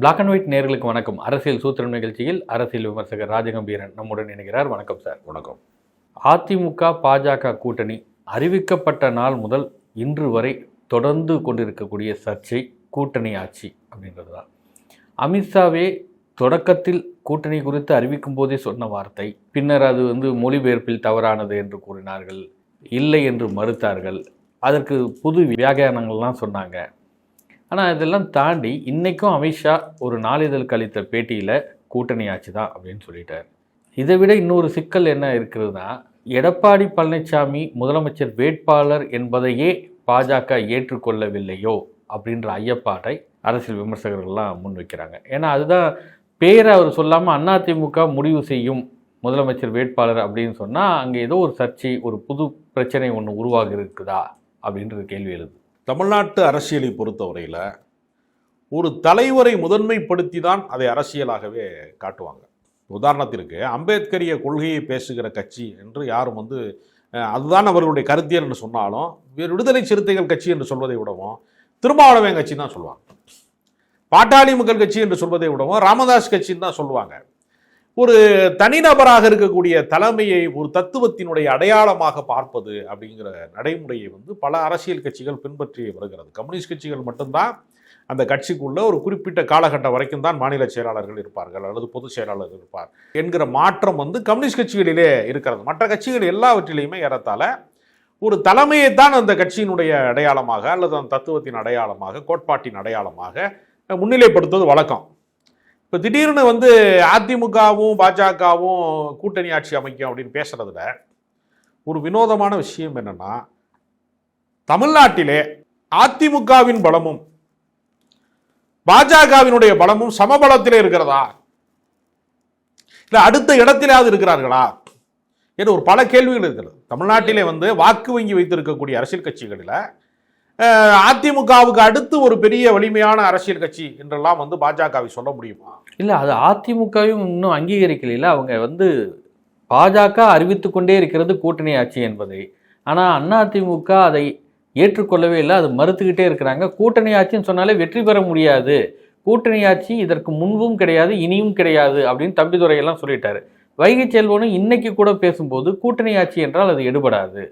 Black and white நேர்களுக்கு வணக்கம். அரசியல் சூத்திரம் நிகழ்ச்சியில் அரசியல் விமர்சகர் ராஜகம்பீரன் நம்முடன் இணைகிறார். வணக்கம் சார். வணக்கம். அதிமுக பாஜக கூட்டணி அறிவிக்கப்பட்ட நாள் முதல் இன்று வரை தொடர்ந்து கொண்டிருக்கக்கூடிய சர்ச்சை கூட்டணி ஆட்சி அப்படின்றது தான் அமித்ஷாவே தொடக்கத்தில் கூட்டணி குறித்து அறிவிக்கும் போதே சொன்ன வார்த்தை பின்னர் அது வந்து மொழிபெயர்ப்பில் தவறானது என்று கூறினார்கள் இல்லை என்று மறுத்தார்கள். அதற்கு புது வியாக்கியானங்கள்லாம் சொன்னாங்க. ஆனால் இதெல்லாம் தாண்டி இன்றைக்கும் அமித்ஷா ஒரு நாளிதழ் கழித்த பேட்டியில் கூட்டணி ஆச்சு தான் அப்படின்னு சொல்லிட்டார். இதை விட இன்னொரு சிக்கல் என்ன இருக்கிறதுனா எடப்பாடி பழனிசாமி முதலமைச்சர் வேட்பாளர் என்பதையே பாஜக ஏற்றுக்கொள்ளவில்லையோ அப்படின்ற ஐயப்பாட்டை அரசியல் விமர்சகர்கள்லாம் முன்வைக்கிறாங்க ஏன்னா அதுதான் பேரை அவர் சொல்லாமல் அதிமுக முடிவு செய்யும் முதலமைச்சர் வேட்பாளர் அப்படின்னு சொன்னால் அங்கே ஏதோ ஒரு சர்ச்சை ஒரு புது பிரச்சனை ஒன்று உருவாகி இருக்குதா அப்படின்றது கேள்வி எழுது. தமிழ்நாட்டு அரசியலை பொறுத்தவரையில் ஒரு தலைவரை முதன்மைப்படுத்தி தான் அதை அரசியலாகவே காட்டுவாங்க. உதாரணத்திற்கு அம்பேத்கரிய கொள்கையை பேசுகிற கட்சி என்று யாரும் வந்து அதுதான் அவர்களுடைய கருத்தியல் என்று சொன்னாலும் வேறு விடுதலை சிறுத்தைகள் கட்சி என்று சொல்வதை விடவும் திருமாவளவன் கட்சி தான் சொல்லுவாங்க. பாட்டாளி மக்கள் கட்சி என்று சொல்வதை விடவும் ராமதாஸ் கட்சின்னு தான் சொல்லுவாங்க. ஒரு தனிநபராக இருக்கக்கூடிய தலைமையை ஒரு தத்துவத்தினுடைய அடையாளமாக பார்ப்பது அப்படிங்கிற நடைமுறையை வந்து பல அரசியல் கட்சிகள் பின்பற்றி வருகிறது. கம்யூனிஸ்ட் கட்சிகள் மட்டும்தான் அந்த கட்சிக்குள்ள ஒரு குறிப்பிட்ட காலகட்டம் வரைக்கும் தான் மாநில செயலாளர்கள் இருப்பார்கள் அல்லது பொதுச் செயலாளர் இருப்பார் என்கிற மாற்றம் வந்து கம்யூனிஸ்ட் கட்சிகளிலே இருக்கிறது. மற்ற கட்சிகள் எல்லாவற்றிலையுமே ஏறத்தால ஒரு தலைமையை தான் அந்த கட்சியினுடைய அடையாளமாக அல்லது அந்த தத்துவத்தின் அடையாளமாக கோட்பாட்டின் அடையாளமாக முன்னிலைப்படுத்துவது வழக்கம். இப்போ திடீர்னு வந்து அதிமுகவும் பாஜகவும் கூட்டணி ஆட்சி அமைக்கும் அப்படின்னு பேசுறதுல ஒரு வினோதமான விஷயம் என்னென்னா தமிழ்நாட்டிலே அதிமுகவின் பலமும் பாஜகவினுடைய பலமும் சமபலத்திலே இருக்கிறதா? இல்லை அடுத்த இடத்திலாவது இருக்கிறார்களா? என்று ஒரு பல கேள்விகள் இருக்கிறது தமிழ்நாட்டிலே வந்து வாக்கு வங்கி வைத்திருக்கக்கூடிய அரசியல் கட்சிகளில் அதிமுகவுக்கு அடுத்து ஒரு பெரிய வலிமையான அரசியல் கட்சி என்றெல்லாம் வந்து பாஜகவை சொல்ல முடியுமா? இல்லை அது அதிமுகவும் இன்னும் அங்கீகரிக்கலையில. அவங்க வந்து பாஜக அறிவித்து கொண்டே இருக்கிறது கூட்டணி ஆட்சி என்பதை. ஆனால் அதிமுக அதை ஏற்றுக்கொள்ளவே இல்லை. அது மறுத்துக்கிட்டே இருக்கிறாங்க. கூட்டணி ஆட்சின்னு சொன்னாலே வெற்றி பெற முடியாது. கூட்டணி ஆட்சி இதற்கு முன்பும் கிடையாது இனியும் கிடையாது அப்படின்னு தம்பிதுரையெல்லாம் சொல்லிட்டாரு. வைகை செல்வனும் இன்னைக்கு கூட பேசும்போது கூட்டணி ஆட்சி என்றால் அது எடுபடாது.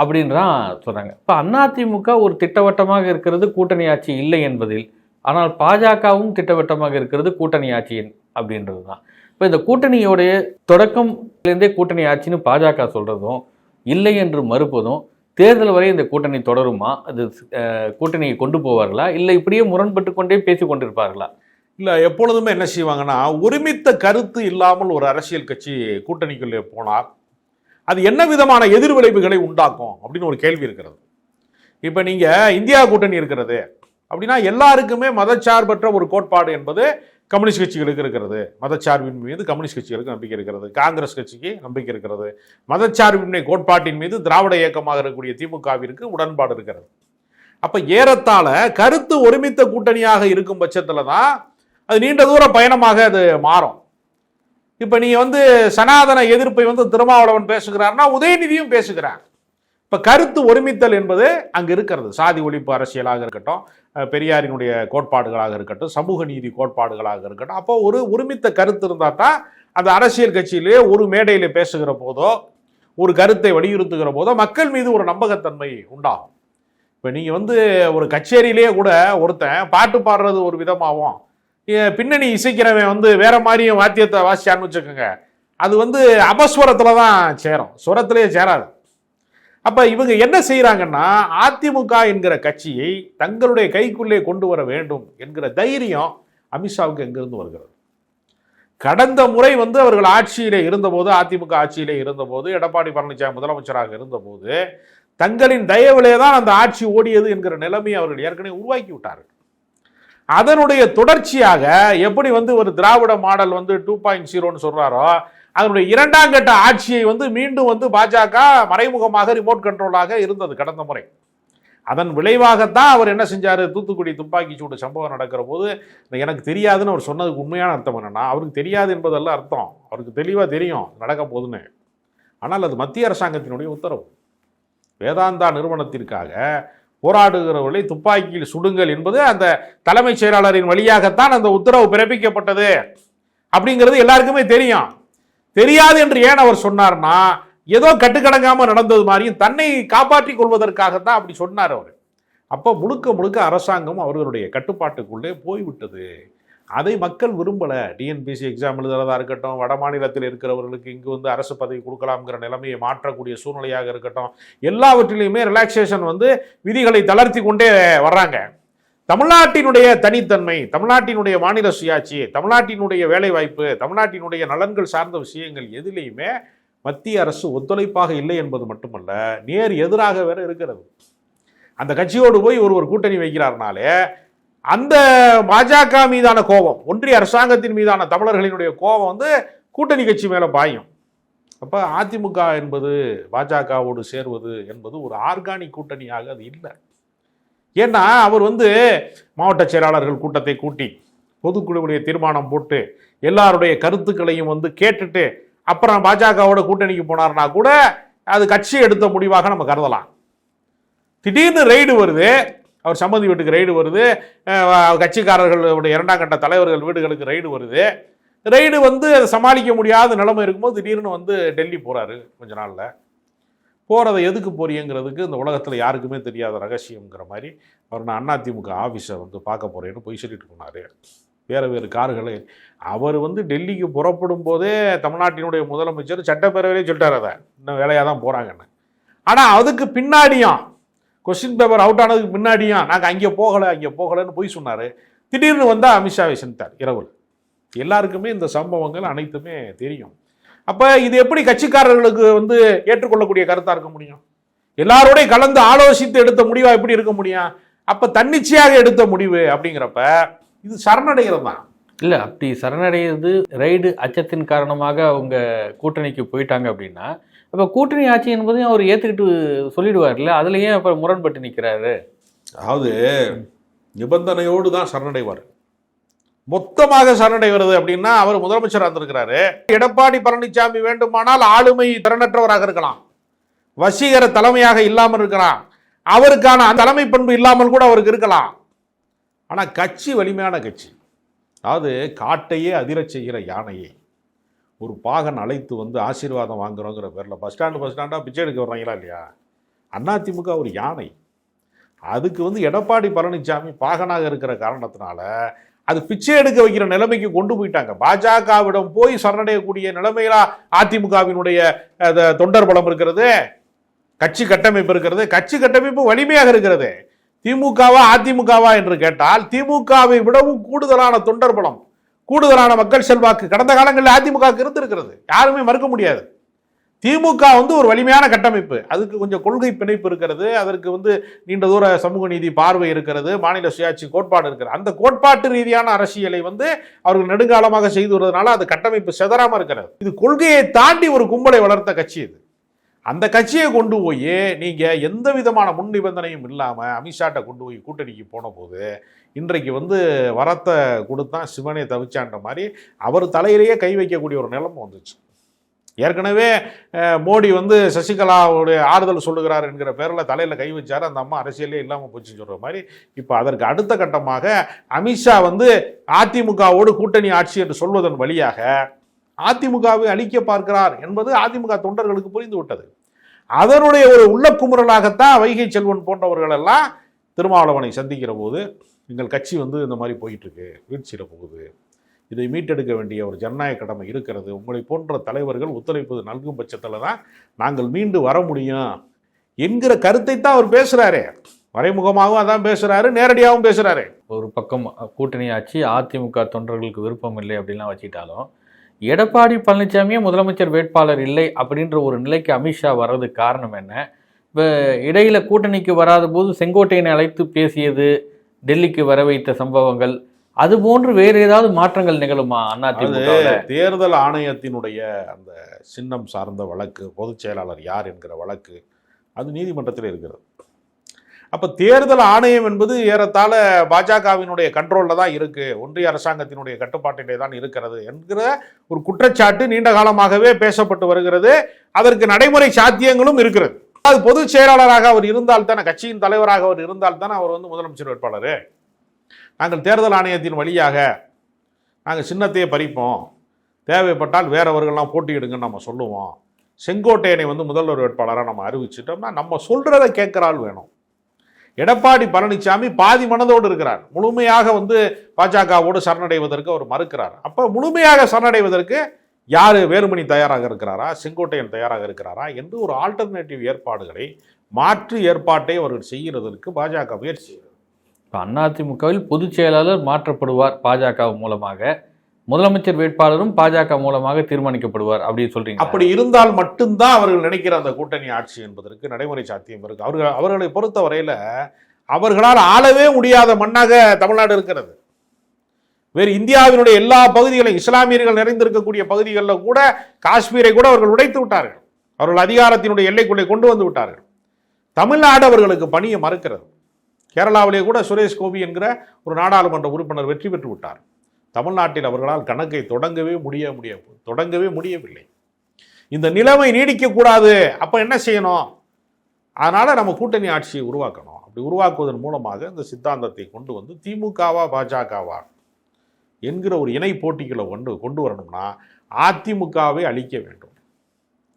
அப்படின்றான் சொல்கிறாங்க இப்போ அதிமுக ஒரு திட்டவட்டமாக இருக்கிறது கூட்டணி ஆட்சி இல்லை என்பதில் ஆனால் பாஜகவும் திட்டவட்டமாக இருக்கிறது கூட்டணி ஆட்சி அப்படின்றது தான் இப்போ இந்த கூட்டணியோடைய தொடக்கம்லேருந்தே கூட்டணி ஆட்சின்னு பாஜக சொல்கிறதும் இல்லை என்று மறுப்பதும் தேர்தல் வரை இந்த கூட்டணி தொடருமா? அது கூட்டணியை கொண்டு போவார்களா? இல்லை இப்படியே முரண்பட்டு கொண்டே பேசி கொண்டிருப்பார்களா? இல்லை எப்பொழுதுமே என்ன செய்வாங்கன்னா ஒருமித்த கருத்து இல்லாமல் ஒரு அரசியல் கட்சி கூட்டணிக்குள்ளே போனால் அது என்ன விதமான எதிர்விளைவுகளை உண்டாக்கும் அப்படின்னு ஒரு கேள்வி இருக்கிறது. இப்போ நீங்கள் இந்தியா கூட்டணி இருக்கிறது அப்படின்னா எல்லாருக்குமே மதச்சார்பற்ற ஒரு கோட்பாடு என்பது கம்யூனிஸ்ட் கட்சிகளுக்கு இருக்கிறது. மதச்சார்பின் மீது கம்யூனிஸ்ட் கட்சிகளுக்கு நம்பிக்கை இருக்கிறது. காங்கிரஸ் கட்சிக்கு நம்பிக்கை இருக்கிறது. மதச்சார்பின்மை கோட்பாட்டின் மீது திராவிட இயக்கமாக இருக்கக்கூடிய திமுகவிற்கு உடன்பாடு இருக்கிறது. அப்போ ஏறத்தாழ கருத்து ஒருமித்த கூட்டணியாக இருக்கும் பட்சத்தில் தான் அது நீண்ட தூர பயணமாக அது மாறும். இப்போ நீங்கள் வந்து சனாதன எதிர்ப்பை வந்து திருமாவளவன் பேசுகிறார்னா உதயநிதியும் பேசுகிறார். இப்போ கருத்து ஒருமித்தல் என்பது அங்கே இருக்கிறது. சாதி ஒழிப்பு அரசியலாக இருக்கட்டும் பெரியாரினுடைய கோட்பாடுகளாக இருக்கட்டும் சமூக நீதி கோட்பாடுகளாக இருக்கட்டும் அப்போ ஒரு ஒருமித்த கருத்து இருந்தால் தான் அந்த அரசியல் கட்சியிலே ஒரு மேடையில் பேசுகிற போதோ ஒரு கருத்தை வலியுறுத்துகிற போதோ மக்கள் மீது ஒரு நம்பகத்தன்மை உண்டாகும். இப்போ நீங்கள் வந்து ஒரு கச்சேரியிலேயே கூட ஒருத்தன் பாட்டு பாடுறது ஒரு விதமாகவும் பின்னணி இசைக்கிறவன் வந்து வேற மாதிரியும் வாத்தியத்தை வாசிச்சான்னு வச்சுக்கோங்க அது வந்து அபஸ்வரத்தில் தான் சேரும். சுரத்திலேயே சேராது. அப்போ இவங்க என்ன செய்கிறாங்கன்னா அதிமுக என்கிற கட்சியை தங்களுடைய கைக்குள்ளே கொண்டு வர வேண்டும் என்கிற தைரியம் அமித்ஷாவுக்கு எங்கிருந்து வருகிறது? கடந்த முறை வந்து அவர்கள் ஆட்சியிலே இருந்தபோது அதிமுக ஆட்சியிலே இருந்தபோது எடப்பாடி பழனிசாமி முதலமைச்சராக இருந்தபோது தங்களின் தயவிலே தான் அந்த ஆட்சி ஓடியது என்கிற நிலைமையை அவர்கள் ஏற்கனவே உருவாக்கி விட்டார்கள். அதனுடைய தொடர்ச்சியாக எப்படி வந்து ஒரு திராவிட மாடல் வந்து டூ பாயிண்ட் ஜீரோன்னு சொல்றாரோ அதனுடைய இரண்டாம் கட்ட ஆட்சியை வந்து மீண்டும் வந்து பாஜக மறைமுகமாக ரிமோட் கண்ட்ரோலாக இருந்தது கடந்த முறை. அதன் விளைவாகத்தான் அவர் என்ன செஞ்சார்? தூத்துக்குடி துப்பாக்கி சூடு சம்பவம் நடக்கிற போது எனக்கு தெரியாதுன்னு அவர் சொன்னதுக்கு உண்மையான அர்த்தம் என்னன்னா அவருக்கு தெரியாது என்பதெல்லாம் அர்த்தம். அவருக்கு தெளிவாக தெரியும் நடக்க போகுதுன்னு. ஆனால் அது மத்திய அரசாங்கத்தினுடைய உத்தரவு. வேதாந்தா நிறுவனத்திற்காக போராடுகிறவர்களை துப்பாக்கியில் சுடுங்கள் என்பது அந்த தலைமைச் செயலாளரின் வழியாகத்தான் அந்த உத்தரவு பிறப்பிக்கப்பட்டது. அப்படிங்கிறது எல்லாருக்குமே தெரியும். தெரியாது என்று ஏன் அவர் சொன்னார்னா ஏதோ கட்டுக்கடங்காமல் நடந்தது மாதிரியும் தன்னை காப்பாற்றிக் கொள்வதற்காகத்தான் அப்படி சொன்னார் அவர். அப்போ முழுக்க முழுக்க அரசாங்கம் அவர்களுடைய கட்டுப்பாட்டுக்குள்ளே போய்விட்டது. அதை மக்கள் விரும்பலை. டிஎன்பிசி எக்ஸாம் எழுதுறதா இருக்கட்டும் வட மாநிலத்தில் இருக்கிறவர்களுக்கு இங்கு வந்து அரசு பதவி கொடுக்கலாம்ங்கிற நிலைமையை மாற்றக்கூடிய சூழ்நிலையாக இருக்கட்டும் எல்லாவற்றிலையுமே ரிலாக்ஸேஷன் வந்து விதிகளை தளர்த்தி கொண்டே வர்றாங்க. தமிழ்நாட்டினுடைய தனித்தன்மை தமிழ்நாட்டினுடைய மாநில சுயாட்சி தமிழ்நாட்டினுடைய வேலைவாய்ப்பு தமிழ்நாட்டினுடைய நலன்கள் சார்ந்த விஷயங்கள் எதிலையுமே மத்திய அரசு ஒத்துழைப்பாக இல்லை என்பது மட்டுமல்ல நேர் எதிராக வேற இருக்கிறது. அந்த கட்சியோடு போய் ஒருவர் கூட்டணி வைக்கிறார்னாலே அந்த பாஜக மீதான கோபம் ஒன்றிய அரசாங்கத்தின் மீதான தமிழர்களினுடைய கோபம் வந்து கூட்டணி கட்சி மேலே பாயும். அப்போ அதிமுக என்பது பாஜகவோடு சேர்வது என்பது ஒரு ஆர்கானிக் கூட்டணியாக அது இல்லை. ஏன்னா அவர் வந்து மாவட்ட செயலாளர்கள் கூட்டத்தை கூட்டி பொதுக்குழுவுடைய தீர்மானம் போட்டு எல்லாருடைய கருத்துக்களையும் வந்து கேட்டுட்டு அப்புறம் பாஜகவோட கூட்டணிக்கு போனார்னா கூட அது கட்சி எடுத்த முடிவாக நம்ம கருதலாம். திடீர்னு ரெய்டு வருது அவர் சம்மந்தி வீட்டுக்கு ரைடு வருது. கட்சிக்காரர்களுடைய இரண்டாம் கட்ட தலைவர்கள் வீடுகளுக்கு ரைடு வருது. ரெய்டு வந்து அதை சமாளிக்க முடியாத நிலைமை இருக்கும்போது திடீர்னு வந்து டெல்லி போகிறாரு கொஞ்ச நாளில். போகிறத எதுக்கு போறீங்கிறதுக்கு இந்த உலகத்தில் யாருக்குமே தெரியாத ரகசியங்கிற மாதிரி அவர் நான் அதிமுக ஆஃபீஸை வந்து பார்க்க போகிறேன்னு போய் சொல்லிட்டு போனார். வேறு வேறு கார்களை. அவர் வந்து டெல்லிக்கு புறப்படும் போதே தமிழ்நாட்டினுடைய முதலமைச்சர் சட்டப்பேரவையிலே சொல்லிட்டார் அதை. இன்னும் வேலையாக தான் போகிறாங்கன்னு ஆனால் அதுக்கு பின்னாடியும் கொஸ்டின் பேப்பர் அவுட் ஆனதுக்கு முன்னாடியும் நாங்கள் அங்கே போகலை அங்கே போகலைன்னு போய் சொன்னார். திடீர்னு வந்தால் அமித்ஷாவை செஞ்சார் இரவில். எல்லாருக்குமே இந்த சம்பவங்கள் அனைத்துமே தெரியும். அப்போ இது எப்படி கட்சிக்காரர்களுக்கு வந்து ஏற்றுக்கொள்ளக்கூடிய கருத்தாக இருக்க முடியும்? எல்லாரோடையும் கலந்து ஆலோசித்து எடுத்த முடிவாக எப்படி இருக்க முடியும்? அப்போ தன்னிச்சையாக எடுத்த முடிவு அப்படிங்கிறப்ப இது சரணடைகிறது? தான் இல்லை அப்படி சரணடைகிறது ரைடு அச்சத்தின் காரணமாக அவங்க கூட்டணிக்கு போயிட்டாங்க அப்படின்னா அப்போ கூட்டணி ஆட்சி என்பதையும் அவர் ஏற்றுக்கிட்டு சொல்லிடுவார்ல அதுல ஏன் அப்புறம் முரண்பட்டு நிற்கிறாரு அதாவது நிபந்தனையோடு தான் சரணடைவார். மொத்தமாக சரணடைகிறது அப்படின்னா அவர் முதலமைச்சராக இருந்திருக்கிறாரு. எடப்பாடி பழனிசாமி வேண்டுமானால் ஆளுமை திறனற்றவராக இருக்கலாம். வசீகர தலைமையாக இல்லாமல் இருக்கலாம். அவருக்கான அந்த தலைமை பண்பு இல்லாமல் கூட அவருக்கு இருக்கலாம். ஆனால் கட்சி வலிமையான கட்சி. அதாவது காட்டையே அதிரச் செய்கிற யானையை. ஒரு பாகன் அழைத்து வந்து ஆசீர்வாதம் வாங்குறோங்கிற பேரில் பஸ் ஸ்டாண்டு பஸ் ஸ்டாண்டாக பிச்சை எடுக்க வர்றாங்களா இல்லையா? அதிமுக ஒரு யானை. அதுக்கு வந்து எடப்பாடி பழனிசாமி பாகனாக இருக்கிற காரணத்தினால அது பிச்சை எடுக்க வைக்கிற நிலைமைக்கு கொண்டு போயிட்டாங்க. பாஜகவிடம் போய் சரணடையக்கூடிய நிலைமையில அதிமுகவினுடைய தொண்டர் பலம் இருக்கிறது கட்சி கட்டமைப்பு இருக்கிறது கட்சி கட்டமைப்பு வலிமையாக இருக்கிறது. திமுகவா அதிமுகவா என்று கேட்டால் திமுகவை விடவும் கூடுதலான தொண்டர் பலம். கூடுதலான மக்கள் செல்வாக்கு. கடந்த காலங்களில் அதிமுக இருந்திருக்கிறது. யாருமே மறுக்க முடியாது. திமுக வந்து ஒரு வலிமையான கட்டமைப்பு. அதுக்கு கொஞ்சம் கொள்கை பிணைப்பு இருக்கிறது. அதற்கு வந்து நீண்ட தூர சமூக நீதி பார்வை இருக்கிறது. மாநில சுயாட்சி கோட்பாடு இருக்கிறது. அந்த கோட்பாட்டு ரீதியான அரசியலை வந்து அவர்கள் நெடுங்காலமாக செய்து வருவதனால அது கட்டமைப்பு செதறாமல் இருக்கிறது. இது கொள்கையை தாண்டி ஒரு கும்பலை வளர்த்த கட்சி இது. அந்த கட்சியை கொண்டு போய் நீங்கள் எந்த விதமான முன் நிபந்தனையும் இல்லாமல் அமித்ஷாட்டை கொண்டு போய் கூட்டணிக்கு போன போது இன்றைக்கு வந்து வரத்தை கொடுத்தான் சிவனை தவிச்சான்ற மாதிரி அவர் தலையிலேயே கை வைக்கக்கூடிய ஒரு நிலைமை வந்துச்சு. ஏற்கனவே மோடி வந்து சசிகலாவுடைய ஆறுதல் சொல்லுகிறார் என்கிற பேரில் தலையில் கை வச்சார். அந்த அம்மா அரசியலே இல்லாமல் போச்சுன்னு சொல்கிற மாதிரி இப்போ அதற்கு அடுத்த கட்டமாக அமித்ஷா வந்து அதிமுகவோடு கூட்டணி ஆட்சி என்று சொல்வதன் வழியாக அதிமுகவை அழிக்க பார்க்கிறார் என்பது அதிமுக தொண்டர்களுக்கு புரிந்து விட்டது அதனுடைய ஒரு உள்ள குமுறலாகத்தான் வைகை செல்வன் போன்றவர்கள் எல்லாம் திருமாவளவனை சந்திக்கிற போது எங்கள் கட்சி வந்து இந்த மாதிரி போயிட்டுருக்கு வீழ்ச்சியில் போகுது. இதை மீட்டெடுக்க வேண்டிய ஒரு ஜனநாயக கடமை இருக்கிறது. உங்களை போன்ற தலைவர்கள் ஒத்துழைப்பது நல்கும் பட்சத்தில் தான் நாங்கள் மீண்டு வர முடியும். என்கிற கருத்தை தான் அவர் பேசுகிறாரே மறைமுகமாகவும் அதான் பேசுகிறாரு நேரடியாகவும் பேசுகிறாரு ஒரு பக்கம் கூட்டணி ஆட்சி அதிமுக தொண்டர்களுக்கு விருப்பம் இல்லை அப்படின்லாம் வச்சுக்கிட்டாலும் எடப்பாடி பழனிசாமியே முதலமைச்சர் வேட்பாளர் இல்லை அப்படின்ற ஒரு நிலைக்கு அமித்ஷா வர்றதுக்கு காரணம் என்ன? இப்போ இடையில கூட்டணிக்கு வராத போது செங்கோட்டையனை அழைத்து பேசியது டெல்லிக்கு வர வைத்த சம்பவங்கள் அது போன்று வேறு ஏதாவது மாற்றங்கள் நிகழுமா அது அதிமுக தேர்தல் ஆணையத்தினுடைய அந்த சின்னம் சார்ந்த வழக்கு பொதுச் செயலாளர் யார் என்கிற வழக்கு அது நீதிமன்றத்தில் இருக்கிறது. அப்போ தேர்தல் ஆணையம் என்பது ஏறத்தாழ பாஜகவினுடைய கண்ட்ரோலில் தான் இருக்குது ஒன்றிய அரசாங்கத்தினுடைய கட்டுப்பாட்டிலே தான் இருக்கிறது என்கிற ஒரு குற்றச்சாட்டு நீண்ட காலமாகவே பேசப்பட்டு வருகிறது. அதற்கு நடைமுறை சாத்தியங்களும் இருக்கிறது. அது பொதுச் செயலாளராக அவர் இருந்தால் தானே கட்சியின் தலைவராக அவர் இருந்தால் தானே அவர் வந்து முதலமைச்சர் வேட்பாளர். நாங்கள் தேர்தல் ஆணையத்தின் வழியாக நாங்கள் சின்னத்தையே பறிப்போம். தேவைப்பட்டால் வேறவர்கள்லாம் போட்டியிடுங்கன்னு நம்ம சொல்லுவோம். செங்கோட்டையனை வந்து முதல்வர் வேட்பாளராக நம்ம அறிவிச்சிட்டோம்னா நம்ம சொல்கிறத கேட்குறாள் வேணும். எடப்பாடி பழனிசாமி பாதி மனதோடு இருக்கிறார். முழுமையாக வந்து பாஜகவோடு சரணடைவதற்கு அவர் மறுக்கிறார். அப்போ முழுமையாக சரணடைவதற்கு யார் வேலுமணி தயாராக இருக்கிறாரா? செங்கோட்டையன் தயாராக இருக்கிறாரா? என்று ஒரு ஆல்டர்னேட்டிவ் ஏற்பாடுகளை மாற்று ஏற்பாட்டை அவர்கள் செய்கிறதற்கு பாஜக முயற்சி. இப்போ அதிமுகவில் பொதுச் செயலாளர் மாற்றப்படுவார் பாஜக மூலமாக. முதலமைச்சர் வேட்பாளரும் பாஜக மூலமாக தீர்மானிக்கப்படுவார் அப்படின்னு சொல்றீங்க. அப்படி இருந்தால் மட்டும்தான் அவர்கள் நினைக்கிற அந்த கூட்டணி ஆட்சி என்பதற்கு நடைமுறை சாத்தியம் இருக்கு. அவர்கள் அவர்களை பொறுத்தவரையில அவர்களால் ஆளவே முடியாத மண்ணாக தமிழ்நாடு இருக்கிறது. வேறு இந்தியாவினுடைய எல்லா பகுதிகளையும் இஸ்லாமியர்கள் நிறைந்திருக்கக்கூடிய பகுதிகளில் கூட காஷ்மீரை கூட அவர்கள் உடைத்து விட்டார்கள். அவர்கள் அதிகாரத்தினுடைய எல்லைக்குள்ளே கொண்டு வந்து விட்டார்கள். தமிழ்நாடு அவர்களுக்கு பணியை மறுக்கிறது. கேரளாவிலே கூட சுரேஷ் கோபி என்கிற ஒரு நாடாளுமன்ற உறுப்பினர் வெற்றி பெற்று விட்டார். தமிழ்நாட்டில் அவர்களால் கணக்கை தொடங்கவே முடிய முடிய தொடங்கவே முடியவில்லை. இந்த நிலைமை நீடிக்கக்கூடாது அப்போ என்ன செய்யணும்? அதனால் நம்ம கூட்டணி ஆட்சியை உருவாக்கணும். அப்படி உருவாக்குவதன் மூலமாக இந்த சித்தாந்தத்தை கொண்டு வந்து திமுகவா பாஜகவா என்கிற ஒரு இணை போட்டிகளை கொண்டு கொண்டு வரணும்னா அதிமுகவை அழிக்க வேண்டும்.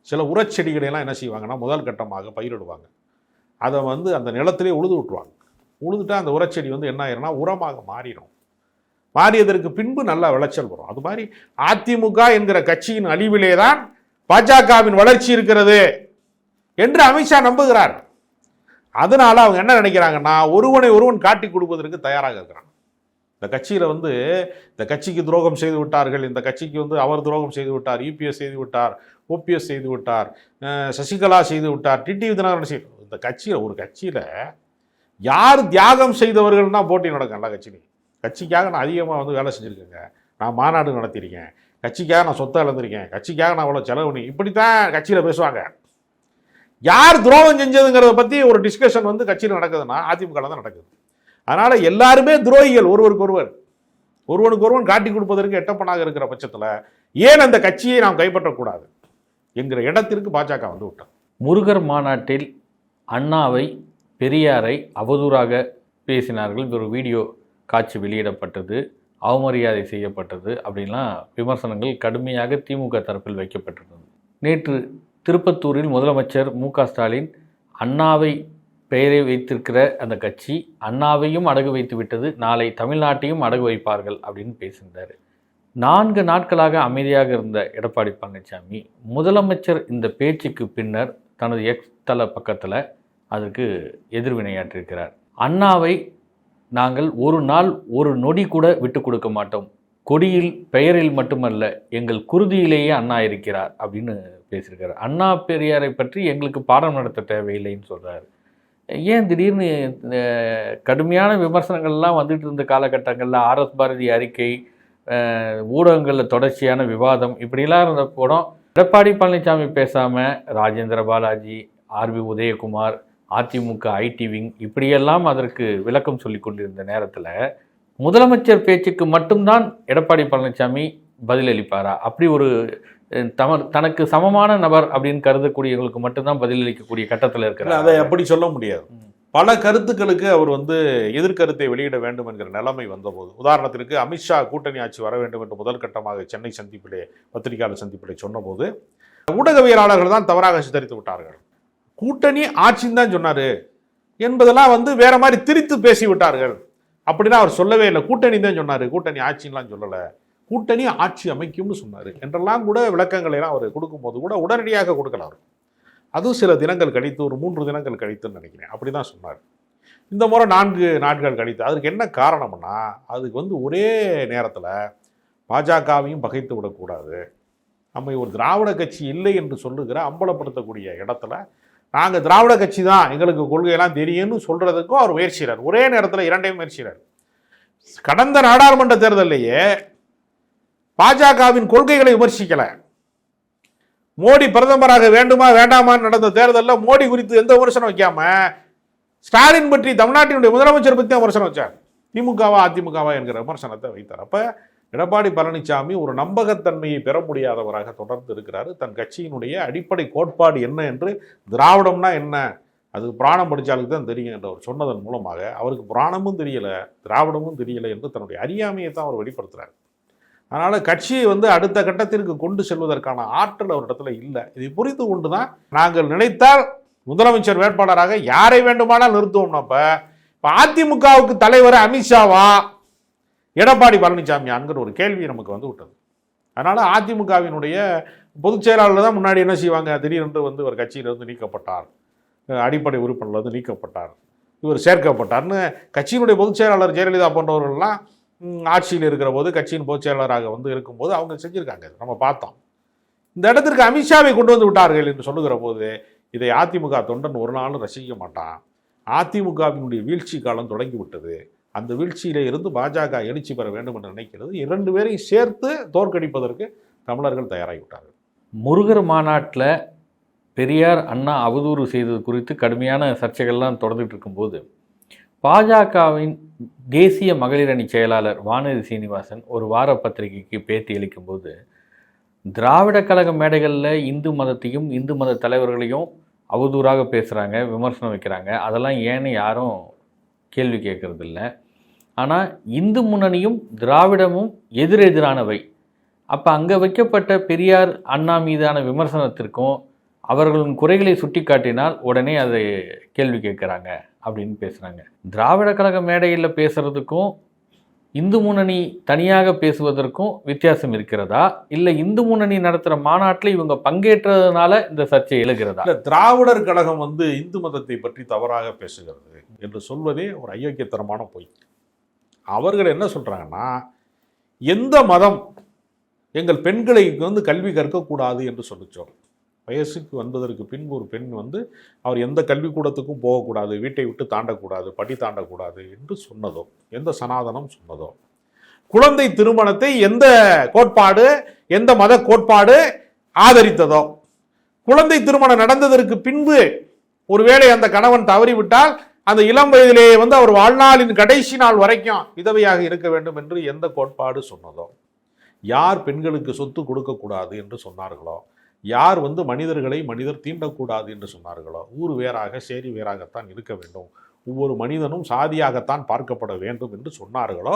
சில உரச்செடிகளை எல்லாம் என்ன செய்வாங்கன்னா முதல் கட்டமாக பயிரிடுவாங்க. அதை வந்து அந்த நிலத்திலே உழுது விட்டுருவாங்க. உழுதுட்டா அந்த உரச்செடி வந்து என்ன ஆயிரும்னா உரமாக மாறிடும். மாறியதற்கு பின்பு நல்ல விளைச்சல் வரும். அது மாதிரி அதிமுக என்கிற கட்சியின் அழிவிலே தான் பாஜகவின் வளர்ச்சி இருக்கிறது என்று அமித்ஷா நம்புகிறார். அதனால அவங்க என்ன நினைக்கிறாங்கன்னா ஒருவனை ஒருவன் காட்டி கொடுப்பதற்கு தயாராக இருக்கிறான். இந்த கட்சியில் வந்து இந்த கட்சிக்கு துரோகம் செய்து விட்டார்கள் இந்த கட்சிக்கு வந்து அவர் துரோகம் செய்து விட்டார் யூபிஎஸ் செய்து விட்டார் ஓபிஎஸ் செய்து விட்டார் சசிகலா செய்து விட்டார் டிடிவி தினகரன் செய்து இந்த கட்சியில் ஒரு கட்சியில் யார் தியாகம் செய்தவர்கள் தான் போட்டி நடக்கும் எல்லா கட்சியிலையும். கட்சிக்காக நான் அதிகமாக வந்து வேலை செஞ்சுருக்கேங்க. நான் மாநாடு நடத்தியிருக்கேன். கட்சிக்காக நான் சொத்தை இழந்திருக்கேன். கட்சிக்காக நான் அவ்வளோ செலவு பண்ணி இப்படி தான் கட்சியில் பேசுவாங்க. யார் துரோகம் செஞ்சதுங்கிறத பற்றி ஒரு டிஸ்கஷன் வந்து கட்சியில் நடக்குதுன்னா அதிமுக தான் நடக்குது. அதனால் எல்லாருமே துரோகிகள் ஒருவருக்கு ஒருவர். ஒருவனுக்கு ஒருவன் காட்டி கொடுப்பதற்கு எட்டப்பனாக இருக்கிற பட்சத்தில் ஏன் அந்த கட்சியை நாம் கைப்பற்றக்கூடாது என்கிற இடத்திற்கு பாஜக வந்து விட்டோம் முருகர் மாநாட்டில் அண்ணாவை பெரியாரை அவதூறாக பேசினார்கள். ஒரு வீடியோ காட்சி வெளியிடப்பட்டது அவமரியாதை செய்யப்பட்டது அப்படின்லாம் விமர்சனங்கள் கடுமையாக திமுக தரப்பில் வைக்கப்பட்டிருந்தது. நேற்று திருப்பத்தூரில் முதலமைச்சர் மு ஸ்டாலின் அண்ணாவை பெயரை வைத்திருக்கிற அந்த கட்சி அண்ணாவையும் அடகு வைத்து விட்டது நாளை தமிழ்நாட்டையும் அடகு வைப்பார்கள் அப்படின்னு பேசியிருந்தார். நான்கு நாட்களாக அமைதியாக இருந்த எடப்பாடி பழனிசாமி முதலமைச்சர் இந்த பேச்சுக்கு பின்னர் தனது எக்ஸ் தள பக்கத்தில் அதற்கு எதிர்வினையாற்றிருக்கிறார் அண்ணாவை நாங்கள் ஒரு நாள் ஒரு நொடி கூட விட்டு கொடுக்க மாட்டோம். கொடியில் பெயரில் மட்டுமல்ல எங்கள் குருதியிலேயே அண்ணா இருக்கிறார் அப்படின்னு பேசியிருக்காரு. அண்ணா பெரியாரை பற்றி எங்களுக்கு பாடம் நடத்த தேவையில்லைன்னு சொல்கிறார் ஏன் திடீர்னு கடுமையான விமர்சனங்கள்லாம் வந்துட்டு இருந்த காலகட்டங்களில் ஆர்எஸ் பாரதி அறிக்கை ஊடகங்களில் தொடர்ச்சியான விவாதம் இப்படிலாம் இருந்த கூடம் எடப்பாடி பழனிசாமி பேசாமல் Rajendra Balaji RB Udhayakumar AIADMK IT wing இப்படியெல்லாம் அதற்கு விளக்கம் சொல்லி கொண்டிருந்த நேரத்தில் முதலமைச்சர் பேச்சுக்கு மட்டும்தான் எடப்பாடி பழனிசாமி பதிலளிப்பாரா? அப்படி ஒரு தமர் தனக்கு சமமான நபர் அப்படின்னு கருதக்கூடியவங்களுக்கு மட்டும்தான் பதிலளிக்கக்கூடிய கட்டத்தில் இருக்கிறார்? அதை அப்படி சொல்ல முடியாது. பல கருத்துக்களுக்கு அவர் வந்து எதிர்கருத்தை வெளியிட வேண்டும் என்கிற நிலைமை வந்தபோது உதாரணத்திற்கு அமித்ஷா கூட்டணி ஆட்சி வர வேண்டும் என்று முதல் கட்டமாக சென்னை சந்திப்பிலே பத்திரிகையாளர் சந்திப்பிலே சொன்னபோது ஊடகவியலாளர்கள் தான் தவறாக சித்தரித்து விட்டார்கள். கூட்டணி ஆட்சின்னு தான் சொன்னார். என்பதெல்லாம் வந்து வேற மாதிரி திரித்து பேசி விட்டார்கள் அப்படின்னா அவர் சொல்லவே இல்லை. கூட்டணி தான் சொன்னார். கூட்டணி ஆட்சின்லாம் சொல்லலை. கூட்டணி ஆட்சி அமைக்கும்னு சொன்னார். என்றெல்லாம் கூட விளக்கங்களை எல்லாம் அவர் கொடுக்கும்போது கூட உடனடியாக கொடுக்கல அவர். அதுவும் சில தினங்கள் கழித்து ஒரு மூன்று தினங்கள் கழித்துன்னு நினைக்கிறேன். அப்படி தான் சொன்னார். இந்த முறை நான்கு நாட்கள் கழித்து அதுக்கு என்ன காரணம்னா அதுக்கு வந்து ஒரே நேரத்தில் பாஜகவையும் பகைத்து விடக்கூடாது. நம்ம ஒரு திராவிட கட்சி இல்லை என்று சொல்லுகிற அம்பலப்படுத்தக்கூடிய இடத்துல நாங்கள் திராவிட கட்சி தான் எங்களுக்கு கொள்கையெல்லாம் தெரியும்னு சொல்கிறதுக்கும் அவர் முயற்சிகிறார் ஒரே நேரத்தில் இரண்டையும் முயற்சிகிறார் கடந்த நாடாளுமன்ற தேர்தலிலேயே பாஜகவின் கொள்கைகளை விமர்சிக்கலை. மோடி பிரதமராக வேண்டுமா வேண்டாமான்னு நடந்த தேர்தலில் மோடி குறித்து எந்த விமர்சனம் வைக்காம ஸ்டாலின் பற்றி தமிழ்நாட்டினுடைய முதலமைச்சர் பற்றி தான் விமர்சனம் வச்சார். திமுகவா அதிமுகவா என்கிற விமர்சனத்தை வைத்தார். அப்போ எடப்பாடி பழனிசாமி ஒரு நம்பகத்தன்மையை பெற முடியாதவராக தொடர்ந்து இருக்கிறார். தன் கட்சியினுடைய அடிப்படை கோட்பாடு என்ன என்று திராவிடம்னா என்ன அது புராணம் படித்தாலுக்கு தான் தெரியும் என்று அவர் சொன்னதன் மூலமாக அவருக்கு புராணமும் தெரியலை திராவிடமும் தெரியலை என்று தன்னுடைய அறியாமையை தான் அவர் வெளிப்படுத்துகிறார் அதனால் கட்சியை வந்து அடுத்த கட்டத்திற்கு கொண்டு செல்வதற்கான ஆற்றல் அவரிடத்துல இல்லை. இதை புரிந்து கொண்டு தான் நாங்கள் நினைத்தால் முதலமைச்சர் வேட்பாளராக யாரை வேண்டுமானால் நிறுத்துவோம்னப்ப இப்போ அதிமுகவுக்கு தலைவர் அமித்ஷாவா? எடப்பாடி பழனிசாமியான்கிற ஒரு கேள்வி நமக்கு வந்து விட்டது. அதனால் அதிமுகவினுடைய பொதுச் செயலாளர் தான் முன்னாடி என்ன செய்வாங்க? திடீரென்று வந்து ஒரு கட்சியிலிருந்து நீக்கப்பட்டார். அடிப்படை உறுப்பினர்லேருந்து நீக்கப்பட்டார். இவர் சேர்க்கப்பட்டார்னு கட்சியினுடைய பொதுச் செயலாளர் ஜெயலலிதா போன்றவர்கள்லாம் ஆட்சியில் இருக்கிற போது கட்சியின் பொதுச் செயலாளராக வந்து இருக்கும்போது அவங்க செஞ்சுருக்காங்க. நம்ம பார்த்தோம். இந்த இடத்திற்கு அமித்ஷாவை கொண்டு வந்து விட்டார்கள் என்று சொல்லுகிற போது இதை அதிமுக தொண்டன் ஒரு நாளும் ரசிக்க மாட்டான். அதிமுகவினுடைய வீழ்ச்சி காலம் தொடங்கி விட்டது. அந்த வீழ்ச்சியிலே இருந்து பாஜக எழுச்சி பெற வேண்டும் என்று நினைக்கிறது. இரண்டு பேரையும் சேர்த்து தோற்கடிப்பதற்கு தமிழர்கள் தயாராகிவிட்டார்கள். முருகர் மாநாட்டில் பெரியார் அண்ணா அவதூறு செய்தது குறித்து கடுமையான சர்ச்சைகள்லாம் தொடர்ந்துட்டு இருக்கும்போது பாஜகவின் தேசிய மகளிர் அணி செயலாளர் வானதி சீனிவாசன் ஒரு வார பத்திரிகைக்கு பேட்டி அளிக்கும்போது திராவிட கழக மேடைகளில் இந்து மதத்தையும் இந்து மத தலைவர்களையும் அவதூறாக பேசுகிறாங்க விமர்சனம் வைக்கிறாங்க. அதெல்லாம் ஏன்னு யாரும் கேள்வி கேட்குறதில்ல. ஆனால் இந்து முன்னணியும் திராவிடமும் எதிரெதிரானவை. அப்போ அங்கே வைக்கப்பட்ட பெரியார் அண்ணா மீதான விமர்சனத்திற்கும் அவர்களின் குறைகளை சுட்டி காட்டினால் உடனே அதை கேள்வி கேட்குறாங்க அப்படின்னு பேசுகிறாங்க திராவிட கழக மேடையில் பேசுகிறதுக்கும் இந்து முன்னணி தனியாக பேசுவதற்கும் வித்தியாசம் இருக்கிறதா? இல்லை இந்து முன்னணி நடத்துகிற மாநாட்டில் இவங்க பங்கேற்றதுனால இந்த சர்ச்சை எழுகிறதா? இல்லை திராவிடர் கழகம் வந்து இந்து மதத்தை பற்றி தவறாக பேசுகிறது என்று சொல்வதே ஒரு அயோக்கியத்தனமான பொய். அவர்கள் என்ன சொல்கிறாங்கன்னா எந்த மதம் எங்கள் பெண்களை வந்து கல்வி கற்கக்கூடாது என்று சொல்லிச்சோம். வயசுக்கு வந்ததற்கு பின்பு ஒரு பெண் வந்து அவர் எந்த கல்விக்கூடத்துக்கும் போகக்கூடாது வீட்டை விட்டு தாண்டக்கூடாது படி தாண்டக்கூடாது என்று சொன்னதோ எந்த சனாதனம் சொன்னதோ. குழந்தை திருமணத்தை எந்த கோட்பாடு எந்த மத கோட்பாடு ஆதரித்ததோ. குழந்தை திருமணம் நடந்ததற்கு பின்பு ஒருவேளை அந்த கணவன் தவறிவிட்டால் அந்த இளம் வயதிலேயே வந்து அவர் வாழ்நாளின் கடைசி நாள் வரைக்கும் விதவையாக இருக்க வேண்டும் என்று எந்த கோட்பாடு சொன்னதோ. யார் பெண்களுக்கு சொத்து கொடுக்கக்கூடாது என்று சொன்னார்களோ யார் வந்து மனிதர்களை மனிதர் தீண்டக்கூடாது என்று சொன்னார்களோ ஊர் வேறாக சேரி வேறாகத்தான் இருக்க வேண்டும். ஒவ்வொரு மனிதனும் சாதியாகத்தான் பார்க்கப்பட வேண்டும் என்று சொன்னார்களோ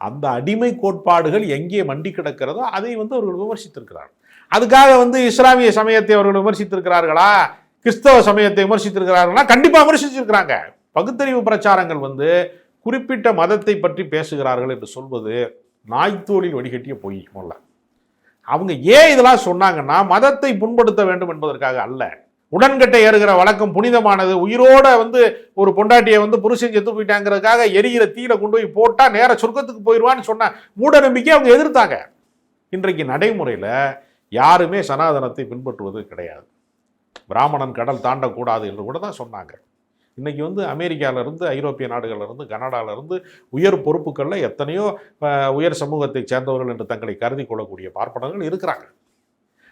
அந்த அடிமை கோட்பாடுகள் எங்கே மண்டி கிடக்கிறதோ அதை வந்து அவர்கள் விமர்சித்திருக்கிறார்கள். அதுக்காக வந்து இஸ்லாமிய சமயத்தை அவர்கள் விமர்சித்திருக்கிறார்களா? கிறிஸ்தவ சமயத்தை விமர்சித்திருக்கிறார்களா? கண்டிப்பாக விமர்சிச்சிருக்கிறாங்க. பகுத்தறிவு பிரச்சாரங்கள் வந்து குறிப்பிட்ட மதத்தை பற்றி பேசுகிறார்கள் என்று சொல்வது நாய்த்தோளில் வடிகட்டிய பொய் முதல்ல அவங்க ஏன் இதெல்லாம் சொன்னாங்கன்னா மதத்தை புண்படுத்த வேண்டும் என்பதற்காக அல்ல. உடன்கட்டை ஏறுகிற வழக்கம் புனிதமானது. உயிரோட வந்து ஒரு பொண்டாட்டியை வந்து புருஷன் செத்து போயிட்டாங்கிறதுக்காக எரியிற தீயில கொண்டு போய் போட்டால் நேர சொர்க்கத்துக்கு போயிடுவான்னு சொன்ன மூட நம்பிக்கை அவங்க எதிர்த்தாங்க. இன்றைக்கு நடைமுறையில் யாருமே சனாதனத்தை பின்பற்றுவது கிடையாது. பிராமணன் கடல் தாண்டக்கூடாது என்று கூட தான் சொன்னாங்க. இன்றைக்கி வந்து அமெரிக்காவிலேருந்து ஐரோப்பிய நாடுகளிலிருந்து கனடாவிலேருந்து உயர் பொறுப்புகளில் எத்தனையோ உயர் சமூகத்தை சேர்ந்தவர்கள் என்று தங்களை கருதி கொள்ளக்கூடிய பார்ப்பனர்கள் இருக்கிறாங்க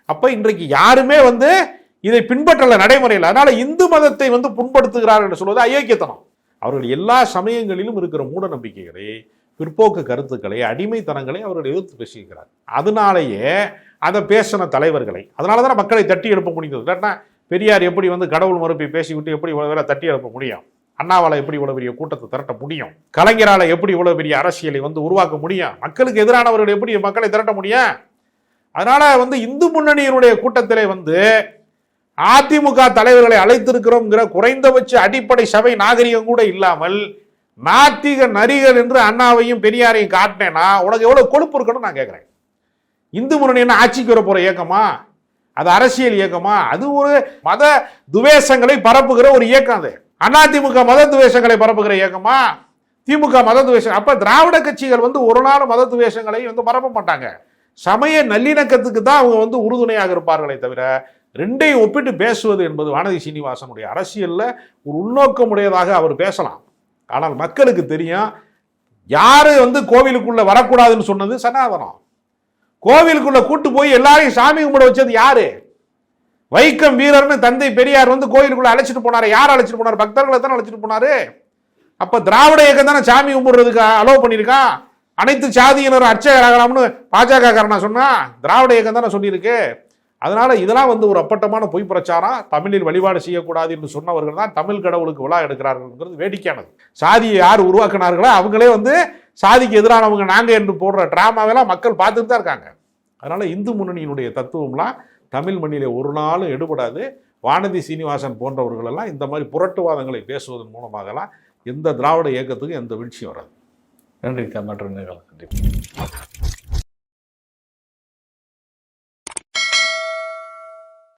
அப்போ இன்றைக்கு யாருமே வந்து இதை பின்பற்றல நடைமுறையில். அதனால் இந்து மதத்தை வந்து புண்படுத்துகிறார்கள் என்று சொல்வது அயோக்கியத்தனம். அவர்கள் எல்லா சமயங்களிலும் இருக்கிற மூட நம்பிக்கைகளை பிற்போக்கு கருத்துக்களை அடிமைத்தனங்களை அவர்கள் எதிர்த்து பேசியிருக்கிறார் அதனாலேயே அதை பேசின தலைவர்களை அதனால தான் மக்களை தட்டி எழுப்ப முடிந்தது. இல்லைன்னா பெரியார் எப்படி வந்து கடவுள் மறுப்பை பேசிவிட்டு எப்படி இவ்வளோ பேரை தட்டி எழுப்ப முடியும்? அண்ணாவால் எப்படி இவ்வளோ பெரிய கூட்டத்தை திரட்ட முடியும்? கலைஞரால் எப்படி இவ்வளோ பெரிய அரசியலை வந்து உருவாக்க முடியும்? மக்களுக்கு எதிரானவர்கள் எப்படி மக்களை திரட்ட முடியும்? அதனால் வந்து இந்து முன்னணியினுடைய கூட்டத்திலே வந்து அதிமுக தலைவர்களை அழைத்திருக்கிறோங்கிற குறைந்தபட்ச அடிப்படை சபை நாகரிகம் கூட இல்லாமல் நாத்திக நரிகள் என்று அண்ணாவையும் பெரியாரையும் காட்டினேன்னா உனக்கு எவ்வளோ கொழுப்பு இருக்கணும்னு நான் கேட்குறேன். இந்து முன்னணி என்ன ஆட்சிக்கு வர போகிற இயக்கமா? அது அரசியல் இயக்கமா? அது ஒரு மத துவேஷங்களை பரப்புகிற ஒரு இயக்கம் அது. அதிமுக மத துவேஷங்களை பரப்புகிற இயக்கமா? திமுக மத துவேஷம் அப்ப திராவிட கட்சிகள் வந்து ஒரு நாள் மத துவேஷங்களை வந்து பரப்ப மாட்டாங்க. சமய நல்லிணக்கத்துக்கு தான் அவங்க வந்து உறுதுணையாக இருப்பார்களே தவிர ரெண்டையும் ஒப்பிட்டு பேசுவது என்பது வானதி சீனிவாசனுடைய அரசியலில் ஒரு உள்நோக்கமுடையதாக அவர் பேசலாம். ஆனால் மக்களுக்கு தெரியும் யாரு வந்து கோவிலுக்குள்ள வரக்கூடாதுன்னு சொன்னது சனாதனம். கோவிலுக்குள்ள கூட்டு போய் எல்லாரையும் சாமி கும்பிட வச்சது யாரு? வைக்கம் வீரர்னு தந்தை பெரியார் வந்து கோயிலுக்குள்ள அழைச்சிட்டு போனாரு. யார் அழைச்சிட்டு போனாரு? பக்தர்களை தானே அழைச்சிட்டு போனாரு? அப்ப திராவிட இயக்கம் தானே சாமி கும்பிடுறதுக்கு அலோவ் பண்ணியிருக்கான் அனைத்து சாதியினரும் அர்ச்சகராகலாம்னு பாஜக காரனா சொன்னா? திராவிட இயக்கம் தானே சொல்லியிருக்கு. அதனால இதெல்லாம் வந்து ஒரு அப்பட்டமான பொய் பிரச்சாரம் தமிழில் வழிபாடு செய்யக்கூடாது என்று சொன்னவர்கள் தான் தமிழ் கடவுளுக்கு விழா எடுக்கிறார்கள்ங்கிறது வேடிக்கையானது. சாதியை யார் உருவாக்குனார்களோ அவங்களே வந்து சாதிக்கு எதிரானவங்க நாங்கள் என்று போடுற ட்ராமாவெல்லாம் மக்கள் பார்த்துட்டு தான் இருக்காங்க. அதனால இந்து முன்னணியினுடைய தத்துவம்லாம் தமிழ் மண்ணிலே ஒரு நாளும் எடுபடாது. வானதி சீனிவாசன் போன்றவர்களெல்லாம் இந்த மாதிரி புரட்டுவாதங்களை பேசுவதன் மூலமாகலாம் எந்த திராவிட இயக்கத்துக்கும் எந்த வீழ்ச்சியும் வராது. நன்றி சார் மற்ற நிகழ்ச்சி